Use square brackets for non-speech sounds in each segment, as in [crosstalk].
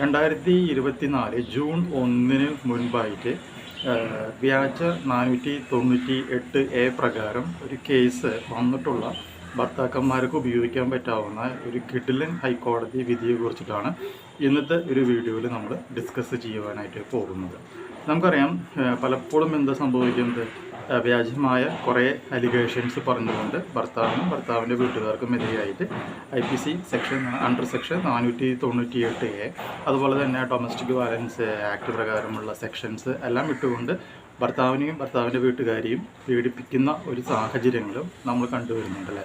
രണ്ടായിരത്തി ഇരുപത്തിനാല് ജൂൺ ഒന്നിന് മുൻപായിട്ട് വ്യാജ നാനൂറ്റി തൊണ്ണൂറ്റി എട്ട് എ പ്രകാരം ഒരു കേസ് വന്നിട്ടുള്ള ഭർത്താക്കന്മാർക്ക് ഉപയോഗിക്കാൻ പറ്റാവുന്ന ഒരു കിഡിലൻ ഹൈക്കോടതി വിധിയെക്കുറിച്ചിട്ടാണ് ഇന്നത്തെ ഒരു വീഡിയോയിൽ നമ്മൾ ഡിസ്കസ് ചെയ്യുവാനായിട്ട് പോകുന്നത്. നമുക്കറിയാം പലപ്പോഴും എന്താ സംഭവിക്കുന്നത്? വ്യാജമായ കുറേ അലിഗേഷൻസ് പറഞ്ഞുകൊണ്ട് ഭർത്താവിനും ഭർത്താവിന്റെ വീട്ടുകാർക്കും എതിരെയായിട്ട് I P C section under section നാനൂറ്റി തൊണ്ണൂറ്റി എട്ട് എ അതുപോലെ തന്നെ ഡൊമസ്റ്റിക് വയലൻസ് ആക്ട് പ്രകാരമുള്ള സെക്ഷൻസ് എല്ലാം ഇട്ടുകൊണ്ട് ഭർത്താവിനെയും ഭർത്താവിന്റെ വീട്ടുകാരെയും പീഡിപ്പിക്കുന്ന ഒരു സാഹചര്യങ്ങളും നമ്മൾ കണ്ടുവരുന്നുണ്ടല്ലേ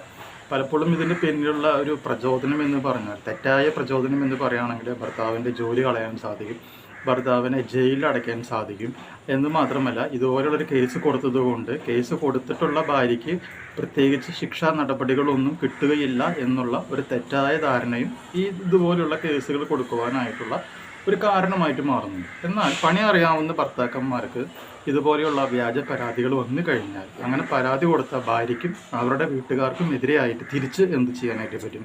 പലപ്പോഴും ഇതിന്റെ പിന്നിലുള്ള ഒരു പ്രചോദനം എന്ന് പറഞ്ഞാൽ തെറ്റായ പ്രചോദനം എന്ന് പറയുകയാണെങ്കിൽ ഭർത്താവിന്റെ ജോലി കളയാൻ സാധിക്കും. ഭർത്താവിനെ ജയിലിൽ അടയ്ക്കാൻ സാധിക്കും. എന്ന് മാത്രമല്ല ഇതുപോലുള്ളൊരു കേസ് കൊടുത്തതുകൊണ്ട് കേസ് കൊടുത്തിട്ടുള്ള ഭാര്യയ്ക്ക് പ്രത്യേകിച്ച് ശിക്ഷാ നടപടികളൊന്നും കിട്ടുകയില്ല എന്നുള്ള ഒരു തെറ്റായ ധാരണയും ഈ ഇതുപോലുള്ള കേസുകൾ കൊടുക്കുവാനായിട്ടുള്ള ഒരു കാരണമായിട്ട് മാറുന്നുണ്ട്. എന്നാൽ പണി അറിയാവുന്ന ഭർത്താക്കന്മാർക്ക് ഇതുപോലെയുള്ള വ്യാജ പരാതികൾ വന്നു കഴിഞ്ഞാൽ അങ്ങനെ പരാതി കൊടുത്ത ഭാര്യയ്ക്കും അവരുടെ വീട്ടുകാർക്കും എതിരെയായിട്ട് തിരിച്ച് എന്ത് ചെയ്യാനായിട്ട് പറ്റും?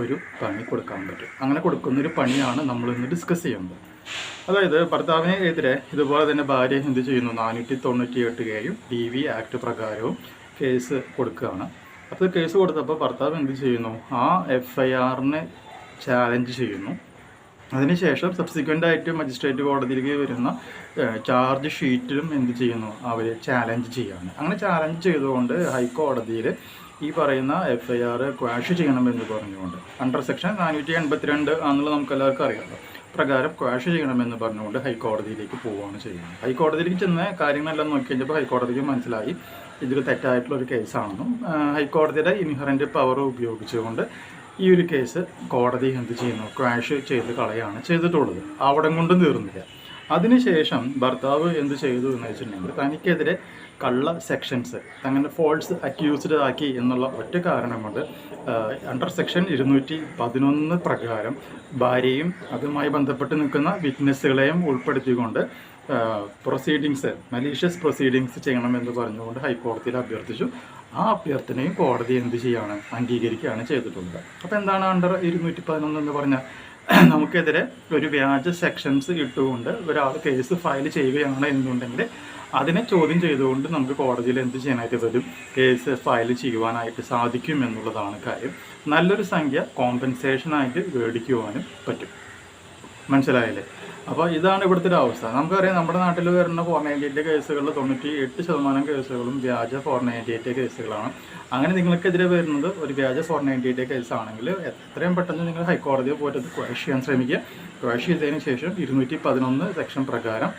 ഒരു പണി കൊടുക്കാൻ പറ്റും. അങ്ങനെ കൊടുക്കുന്നൊരു പണിയാണ് നമ്മൾ ഇന്ന് ഡിസ്കസ് ചെയ്യുന്നത് അതായത് ഭർത്താവിന് എതിരെ ഇതുപോലെ തന്നെ ഭാര്യ എന്ത് ചെയ്യുന്നു? നാനൂറ്റി തൊണ്ണൂറ്റി എട്ട് കെയും ഡി വി ആക്ട് പ്രകാരവും കേസ് കൊടുക്കുകയാണ്. അപ്പോൾ കേസ് കൊടുത്തപ്പോൾ ഭർത്താവ് എന്ത് ചെയ്യുന്നു? ആ എഫ് ഐ ആറിനെ ചാലഞ്ച് ചെയ്യുന്നു. അതിനുശേഷം സബ്സിക്വന്റ് ആയിട്ട് മജിസ്ട്രേറ്റ് കോടതിയിലേക്ക് വരുന്ന ചാർജ് ഷീറ്റിലും എന്ത് ചെയ്യുന്നു? അവർ ചാലഞ്ച് ചെയ്യുകയാണ്. അങ്ങനെ ചാലഞ്ച് ചെയ്തുകൊണ്ട് ഹൈക്കോടതിയിൽ ഈ പറയുന്ന എഫ് ഐ ആർ ക്വാഷ് ചെയ്യണമെന്ന് പറഞ്ഞുകൊണ്ട്. അണ്ടർ സെക്ഷൻ നാനൂറ്റി എൺപത്തിരണ്ട് ആണെന്നുള്ളത് നമുക്കെല്ലാവർക്കും അറിയാമല്ലോ. പ്രകാരം ക്വാഷ് ചെയ്യണമെന്ന് പറഞ്ഞുകൊണ്ട് ഹൈക്കോടതിയിലേക്ക് പോവുകയാണ് ചെയ്യുന്നത്. ഹൈക്കോടതിയിലേക്ക് ചെന്ന് കാര്യങ്ങളെല്ലാം നോക്കി കഴിഞ്ഞപ്പോൾ ഹൈക്കോടതിക്ക് മനസ്സിലായി ഇതൊരു തെറ്റായിട്ടുള്ള ഒരു കേസാണെന്നും ഹൈക്കോടതിയുടെ ഇൻഹറന്റ് പവർ ഉപയോഗിച്ചുകൊണ്ട് ഈ ഒരു കേസ് കോടതി എന്ത് ചെയ്യുന്നു? ക്വാഷ് ചെയ്ത് കളയാണ് ചെയ്തിട്ടുള്ളത്. അവിടെ കൊണ്ടും തീർന്നില്ല. അതിനുശേഷം ഭർത്താവ് എന്ത് ചെയ്തു എന്ന് വെച്ചിട്ടുണ്ടെങ്കിൽ തനിക്കെതിരെ കള്ള സെക്ഷൻസ് അങ്ങനെ ഫോൾസ് അക്യൂസ്ഡ് ആക്കി എന്നുള്ള ഒറ്റ കാരണം കൊണ്ട് അണ്ടർ സെക്ഷൻ ഇരുന്നൂറ്റി പതിനൊന്ന് പ്രകാരം ഭാര്യയും അതുമായി ബന്ധപ്പെട്ട് നിൽക്കുന്ന വിറ്റ്നസ്സുകളെയും ഉൾപ്പെടുത്തിക്കൊണ്ട് പ്രൊസീഡിങ്സ് മലീഷ്യസ് പ്രൊസീഡിങ്സ് ചെയ്യണമെന്ന് പറഞ്ഞുകൊണ്ട് ഹൈക്കോടതിയിൽ അഭ്യർത്ഥിച്ചു. ആ അഭ്യർത്ഥനയും കോടതി എന്ത് ചെയ്യാണ്? അംഗീകരിക്കുകയാണ് ചെയ്തിട്ടുള്ളത്. അപ്പോൾ എന്താണ് അണ്ടർ ഇരുന്നൂറ്റി പതിനൊന്ന് എന്ന് പറഞ്ഞാൽ? നമുക്കെതിരെ ഒരു വ്യാജ സെക്ഷൻസ് ഇട്ടുകൊണ്ട് ഒരാൾ കേസ് ഫയൽ ചെയ്യുകയാണ് എന്നുണ്ടെങ്കിൽ അതിനെ ചോദ്യം ചെയ്തുകൊണ്ട് നമുക്ക് കോടതിയിൽ എന്ത് ചെയ്യാനായിട്ട് വരും? കേസ് ഫയൽ ചെയ്യുവാനായിട്ട് സാധിക്കും എന്നുള്ളതാണ് കാര്യം. നല്ലൊരു സംഖ്യ കോമ്പൻസേഷനായിട്ട് മേടിക്കുവാനും പറ്റും. മനസ്സിലായില്ലേ? അപ്പോൾ ഇതാണ് ഇവിടുത്തെ ഒരു അവസ്ഥ. നമുക്കറിയാം നമ്മുടെ നാട്ടിൽ വരുന്ന ഫോർ നയന്റി എയ്റ്റ് കേസുകളിൽ തൊണ്ണൂറ്റി എട്ട് ശതമാനം കേസുകളും വ്യാജ ഫോർ നയന്റി എയ്റ്റ് കേസുകളാണ് അങ്ങനെ നിങ്ങൾക്കെതിരെ വരുന്നത് ഒരു വ്യാജ ഫോർ നയന്റി എയ്റ്റ് കേസാണെങ്കിൽ എത്രയും പെട്ടെന്ന് നിങ്ങൾ ഹൈക്കോടതിയിൽ പോയിട്ട് ക്വാഷ് ചെയ്യാൻ ശ്രമിക്കുക. ക്വാഷ് ചെയ്തതിന് ശേഷം ഇരുന്നൂറ്റി പതിനൊന്ന് സെക്ഷൻ പ്രകാരം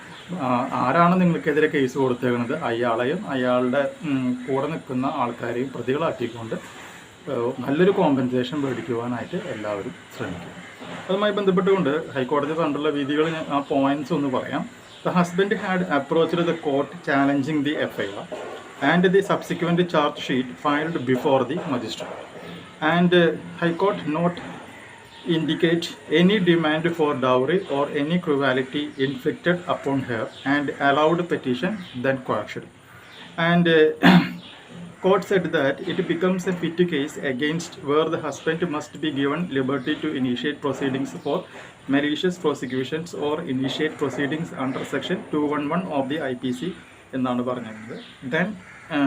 ആരാണ് നിങ്ങൾക്കെതിരെ കേസ് കൊടുത്തേക്കുന്നത്? അയാളെയും അയാളുടെ കൂടെ നിൽക്കുന്ന ആൾക്കാരെയും പ്രതികളാക്കിക്കൊണ്ട് നല്ലൊരു കോമ്പൻസേഷൻ മേടിക്കുവാനായിട്ട് എല്ലാവരും ശ്രമിക്കും. അതുമായി ബന്ധപ്പെട്ടുകൊണ്ട് ഹൈക്കോടതി പറഞ്ഞിട്ടുള്ള വിധികൾ ആ പോയിന്റ്സ് ഒന്ന് പറയാം. The husband had approached the court challenging the F I R and the subsequent charge sheet filed before the magistrate and high court not indicate any demand for dowry or any cruelty upon her and allowed petition then quashed. And uh, [clears throat] court said that it becomes a fit case against where the husband must be given liberty to initiate proceedings for malicious prosecutions or initiate proceedings under section 211 of the IPC എന്നാണ് പറഞ്ഞിരുന്നത് then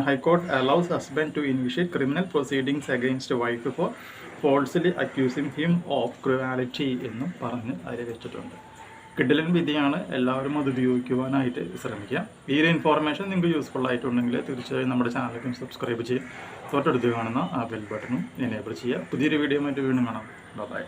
high court allows husband to initiate criminal proceedings against wife for falsely accusing him of cruelty എന്നും പറഞ്ഞ് അതിൽ വെച്ചിട്ടുണ്ട് കിഡിലൻ വിധിയാണ് എല്ലാവരും അത് ഉപയോഗിക്കുവാനായിട്ട് ശ്രമിക്കുക. ഈ ഒരു ഇൻഫോർമേഷൻ നിങ്ങൾക്ക് യൂസ്ഫുൾ ആയിട്ടുണ്ടെങ്കിൽ തീർച്ചയായും നമ്മുടെ ചാനലിലേക്കും സബ്സ്ക്രൈബ് ചെയ്യുക തൊട്ടടുത്ത് കാണുന്ന ആ ബെൽ ബട്ടണും എനേബിൾ ചെയ്യുക. പുതിയൊരു വീഡിയോ ആയിട്ട് വീണ്ടും കാണാം. ബൈ